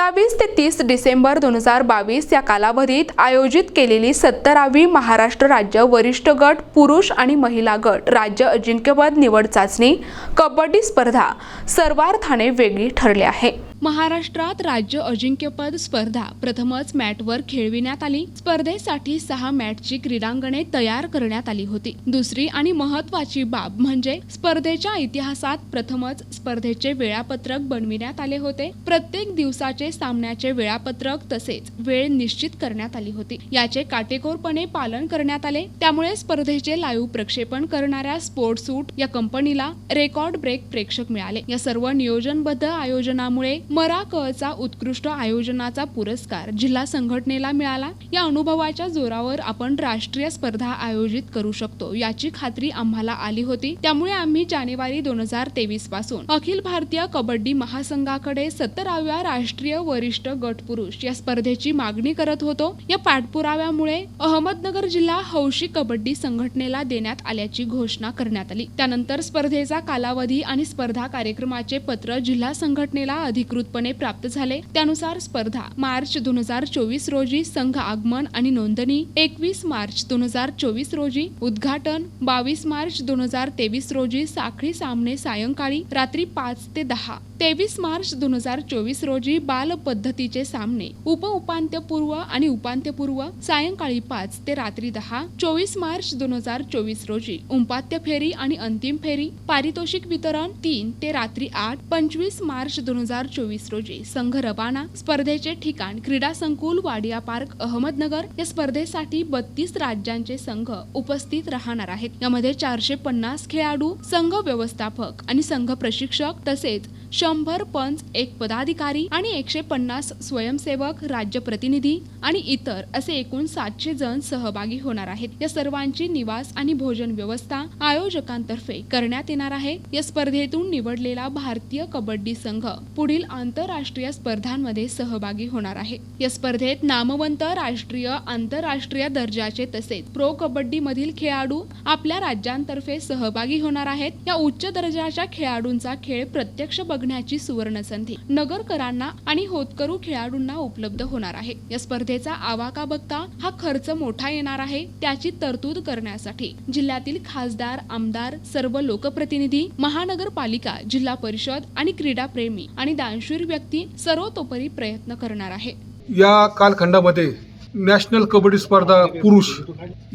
सत्तावीस ते तीस डिसेंबर दोन हजार बावीस या कालावधीत आयोजित केलेली सत्तरावी महाराष्ट्र राज्य वरिष्ठ गट पुरुष आणि महिला गट राज्य अजिंक्यपद निवड चाचणी कबड्डी स्पर्धा सर्वार्थाने वेगळी ठरली आहे. महाराष्ट्रात राज्य अजिंक्यपद स्पर्धा प्रथमच मॅटवर खेळविण्यात आली. स्पर्धेसाठी सहा मॅटची क्रीडांगणे तयार करण्यात आली होती. दुसरी आणि महत्वाची बाब म्हणजे स्पर्धेच्या इतिहासात प्रथमच स्पर्धेचे वेळापत्रक बनविण्यात आले होते. प्रत्येक दिवसाचे सामन्याचे वेळापत्रक तसेच वेळ निश्चित करण्यात आली होती. याचे काटेकोरपणे पालन करण्यात आले. त्यामुळे स्पर्धेचे लाईव्ह प्रक्षेपण करणाऱ्या स्पोर्ट सूट या कंपनीला रेकॉर्ड ब्रेक प्रेक्षक मिळाले. या सर्व नियोजनबद्ध आयोजनामुळे मराकचा उत्कृष्ट आयोजनाचा पुरस्कार जिल्हा संघटनेला मिळाला. या अनुभवाच्या जोरावर आपण राष्ट्रीय स्पर्धा आयोजित करू शकतो याची खात्री आम्हाला आली होती. त्यामुळे आम्ही जानेवारी दोन हजार तेवीसपासून अखिल भारतीय कबड्डी महासंघाकडे सत्तराव्या राष्ट्रीय वरिष्ठ गट पुरुष या स्पर्धेची मागणी करत होतो. या पाठपुराव्यामुळे अहमदनगर जिल्हा हौशी कबड्डी संघटनेला देण्यात आल्याची घोषणा करण्यात आली. त्यानंतर स्पर्धेचा कालावधी आणि स्पर्धा कार्यक्रमाचे पत्र जिल्हा संघटनेला अधिकृतपणे प्राप्त झाले. त्यानुसार स्पर्धा मार्च दोन हजार चोवीस रोजी संघ आगमन आणि नोंदणी एकवीस मार्च दोन हजार चोवीस रोजी उद्घाटन बावीस मार्च दोन हजार तेवीस रोजी साखळी सामने सायंकाळी रात्री पाच ते दहा तेवीस मार्च दोन हजार चोवीस रोजी बाल पद्धतीचे सामने उप उपांत्यपूर्व आणि उपांत्यपूर्व सायंकाळी पाच ते रात्री दहा चोवीस मार्च दोन हजार चोवीस रोजी उपांत्य फेरी आणि अंतिम फेरी पारितोषिक वितरण तीन ते रात्री आठ पंचवीस मार्च दोन हजार चोवीस रोजी संघ रवाना स्पर्धेचे ठिकाण क्रीडा संकुल वाडिया पार्क अहमदनगर या स्पर्धेसाठी बत्तीस राज्यांचे संघ उपस्थित राहणार आहेत. यामध्ये चारशे पन्नास खेळाडू संघ व्यवस्थापक आणि संघ प्रशिक्षक तसेच शंभर पंच एक पदाधिकारी आणि एकशे पन्नास स्वयंसेवक राज्य प्रतिनिधी आणि इतर असे एकूण सातशे जण सहभागी होणार आहेत. या सर्वांची निवास आणि भोजन व्यवस्था आयोजकांतर्फे करण्यात येणार आहे. या स्पर्धेतून निवडलेला भारतीय कबड्डी संघ पुढील आंतरराष्ट्रीय स्पर्धांमध्ये सहभागी होणार आहे. या स्पर्धेत नामवंत राष्ट्रीय आंतरराष्ट्रीय दर्जाचे तसेच प्रो कबड्डी मधील खेळाडू आपल्या राज्यांतर्फे सहभागी होणार आहेत. या उच्च दर्जाच्या खेळाडूंचा खेळ प्रत्यक्ष बघण्याची सुवर्ण संधी नगरकरांना आणि होतकरू खेळाडूंना उपलब्ध होणार आहे. या स्पर्धेचा आवाका बघता हा खर्च मोठा येणार आहे त्याची तरतूद करण्यासाठी. जिल्ह्यातील खासदार आमदार सर्व लोकप्रतिनिधी महानगरपालिका जिल्हा परिषद आणि क्रीडा प्रेमी आणि दानशूर व्यक्ती सर्वतोपरी प्रयत्न करणार आहे. या कालखंडामध्ये नॅशनल कबड्डी स्पर्धा पुरुष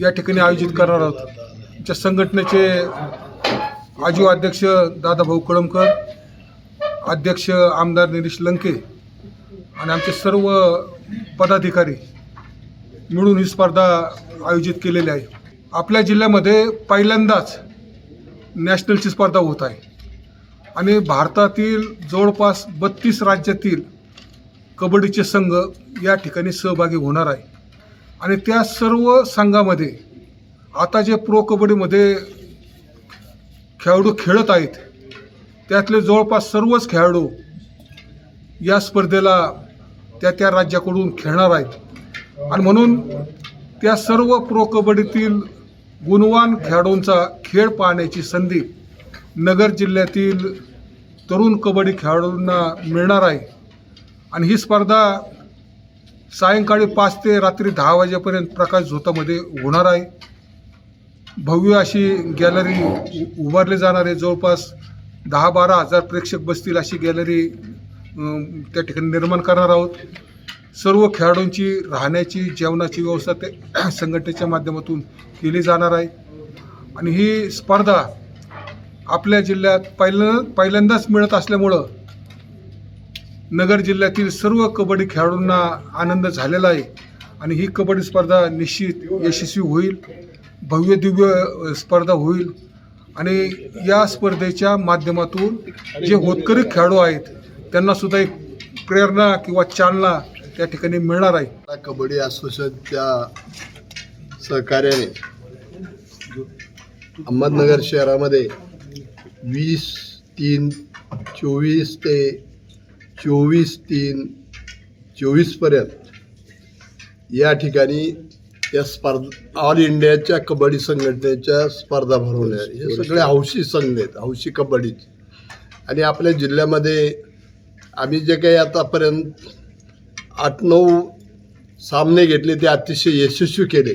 या ठिकाणी आयोजित करणार आहोत. संघटनेचे आजीव अध्यक्ष दादाभाऊ कळमकर अध्यक्ष आमदार निरीश लंके आणि आमचे सर्व पदाधिकारी मिळून ही स्पर्धा आयोजित केलेली आहे. आपल्या जिल्ह्यामध्ये पहिल्यांदाच नॅशनलची स्पर्धा होत आहे. आणि भारतातील जवळपास बत्तीस राज्यातील कबड्डीचे संघ या ठिकाणी सहभागी होणार आहे. आणि त्या सर्व संघामध्ये आता जे प्रो कबड्डीमध्ये खेळाडू खेळत आहेत त्यातले जवळपास सर्वच खेळाडू या स्पर्धेला त्या त्या राज्याकडून खेळणार आहेत. आणि म्हणून त्या सर्व प्रो कबड्डीतील गुणवान खेळाडूंचा खेळ पाहण्याची संधी नगर जिल्ह्यातील तरुण कबड्डी खेळाडूंना मिळणार आहे. आणि ही स्पर्धा सायंकाळी पाच ते रात्री दहा वाजेपर्यंत प्रकाश झोतामध्ये होणार आहे. भव्य अशी गॅलरी उ- उभारली जाणार आहे. जवळपास दहा बारा हजार प्रेक्षक बसतील अशी गॅलरी त्या ठिकाणी निर्माण करणार आहोत. सर्व खेळाडूंची राहण्याची जेवणाची व्यवस्था ते संघटनेच्या माध्यमातून केली जाणार आहे. आणि ही स्पर्धा आपल्या जिल्ह्यात पहिल्यांदा पहिल्यांदाच मिळत असल्यामुळं नगर जिल्ह्यातील सर्व कबड्डी खेळाडूंना आनंद झालेला आहे. आणि ही कबड्डी स्पर्धा निश्चित यशस्वी होईल. भव्य दिव्य स्पर्धा होईल. आणि या स्पर्धेच्या माध्यमातून जे होतकरी खेळाडू आहेत त्यांना सुद्धा एक प्रेरणा किंवा चालना त्या ठिकाणी मिळणार आहे. कबड्डी असोसिएशनच्या सहकार्याने अहमदनगर शहरामध्ये वीस तीन चोवीस ते चोवीस तीन चोवीसपर्यंत या ठिकाणी या स्पर्धा ऑल इंडियाच्या कबड्डी संघटनेच्या स्पर्धा भरवल्या. हे सगळे हौशी संघ आहेत हौशी कबड्डीचे. आणि आपल्या जिल्ह्यामध्ये आम्ही जे काही आतापर्यंत आठ नऊ सामने घेतले ते अतिशय यशस्वी केले.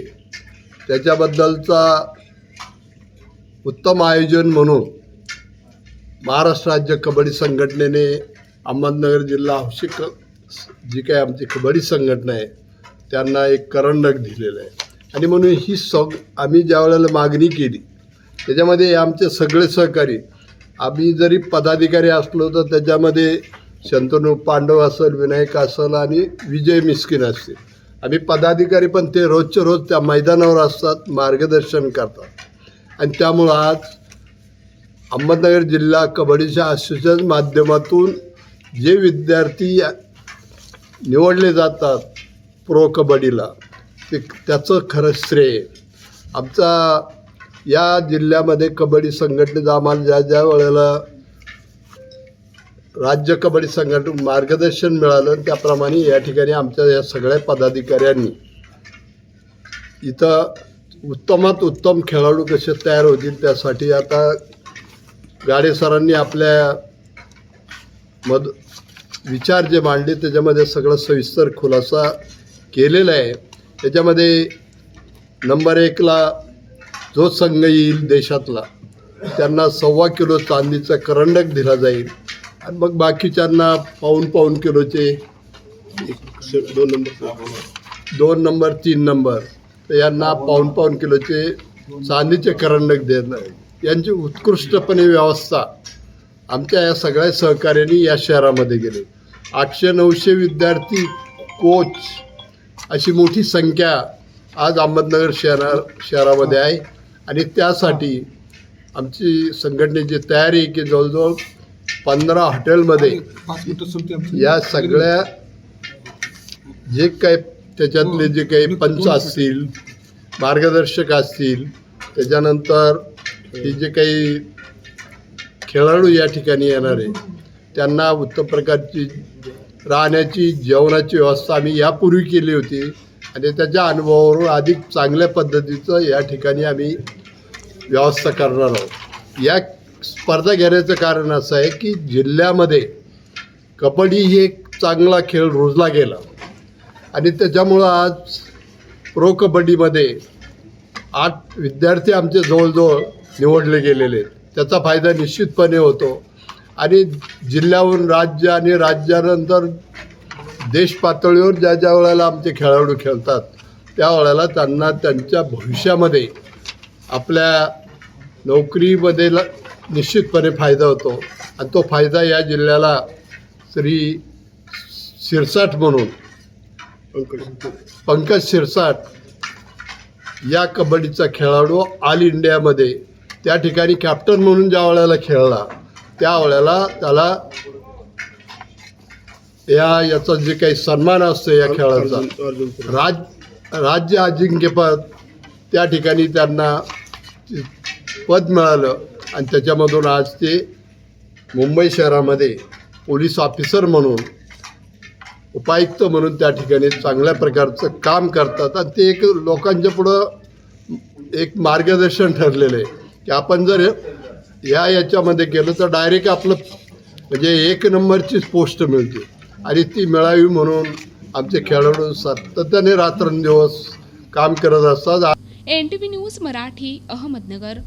त्याच्याबद्दलचा उत्तम आयोजन म्हणून महाराष्ट्र राज्य कबड्डी संघटनेने अहमदनगर जिल्हा हौशी क जी काही आमची कबड्डी संघटना आहे त्यांना एक करंडक दिलेलं आहे. आणि म्हणून ही सग आम्ही ज्या वेळेला मागणी केली त्याच्यामध्ये आमचे सगळे सहकारी आम्ही जरी पदाधिकारी असलो तर त्याच्यामध्ये शंतनू पांडव असेल विनायक असेल आणि विजय मिस्किन असतील. आम्ही पदाधिकारी पण ते रोजच्या रोज त्या मैदानावर असतात मार्गदर्शन करतात. आणि त्यामुळं आज अहमदनगर जिल्हा कबड्डीच्या असोसिएशन माध्यमातून जे विद्यार्थी निवडले जातात प्रो कबड्डीला ते त्याचं खरं श्रेय. आमचा या जिल्ह्यामध्ये कबड्डी संघटनेचा आम्हाला ज्या ज्या वेळेला राज्य कबड्डी संघटन मार्गदर्शन मिळालं त्याप्रमाणे या ठिकाणी आमच्या या सगळ्या पदाधिकाऱ्यांनी इथं उत्तमात उत्तम खेळाडू कसे तयार होतील त्यासाठी आता गाडे सरांनी आपल्या मद विचार जे मांडले त्याच्यामध्ये सगळं सविस्तर खुलासा केलेलं आहे. त्याच्यामध्ये नंबर एकला जो संघ येईल देशातला त्यांना सव्वा किलो चांदीचा करंडक दिला जाईल. आणि मग बाकीच्यांना पाऊन पाऊन किलोचे दोन नंबर दोन नंबर तीन नंबर तर यांना पाऊन पाऊन किलोचे चांदीचे करंडक देणं यांची उत्कृष्टपणे व्यवस्था आमच्या या सगळ्या सहकार्याने या शहरामध्ये गेले आठशे नऊशे विद्यार्थी कोच अशी मोठी संख्या आज अहमदनगर शहरा शहरामध्ये आहे. आणि त्यासाठी आमची संघटनेची तयारी की जवळजवळ पंधरा हॉटेलमध्ये या सगळ्या जे काही त्याच्यातले जे काही पंच असतील मार्गदर्शक असतील त्याच्यानंतर हे जे काही खेळाडू या ठिकाणी येणार आहे त्यांना उत्तम प्रकारची राहण्याची जेवणाची व्यवस्था आम्ही यापूर्वी केली होती. आणि त्याच्या अनुभवावरून अधिक चांगल्या पद्धतीचं या ठिकाणी आम्ही व्यवस्था करणार आहोत. या स्पर्धा घेण्याचं कारण असं आहे की जिल्ह्यामध्ये कबड्डी ही एक चांगला खेळ रुजला गेला. आणि त्याच्यामुळं आज प्रो कबड्डीमध्ये आठ विद्यार्थी आमचे जवळजवळ निवडले गेलेले आहेत. त्याचा फायदा निश्चितपणे होतो. आणि जिल्ह्याहून राज्य आणि राज्यानंतर देश पातळीवर ज्या ज्या वेळेला आमचे खेळाडू खेळतात त्या वेळेला त्यांना त्यांच्या भविष्यामध्ये आपल्या नोकरीमध्ये ल- निश्चितपणे फायदा होतो. आणि तो फायदा या जिल्ह्याला श्री शिरसाट म्हणून पंकज शिरसाट या कबड्डीचा खेळाडू ऑल इंडियामध्ये त्या ठिकाणी कॅप्टन म्हणून ज्या वेळेला खेळला त्या वेळेला त्याला या याचा जे काही सन्मान असतो या खेळाचा राज राज्य अजिंक्यपद त्या ठिकाणी त्यांना पद मिळालं आणि त्याच्यामधून आज ते मुंबई शहरामध्ये पोलीस ऑफिसर म्हणून उपायुक्त म्हणून त्या ठिकाणी चांगल्या प्रकारचं काम करतात आणि ते एक लोकांच्या पुढं एक मार्गदर्शन ठरलेलं आहे. की आपण जर या याच्यामध्ये गेलं तर डायरेक्ट आपलं म्हणजे एक नंबरचीच पोस्ट मिळते. आणि ती मिळावी म्हणून आमचे खेळाडू सातत्याने रात्रंदिवस काम करत असतात. N T V news Marathi Ahmednagar.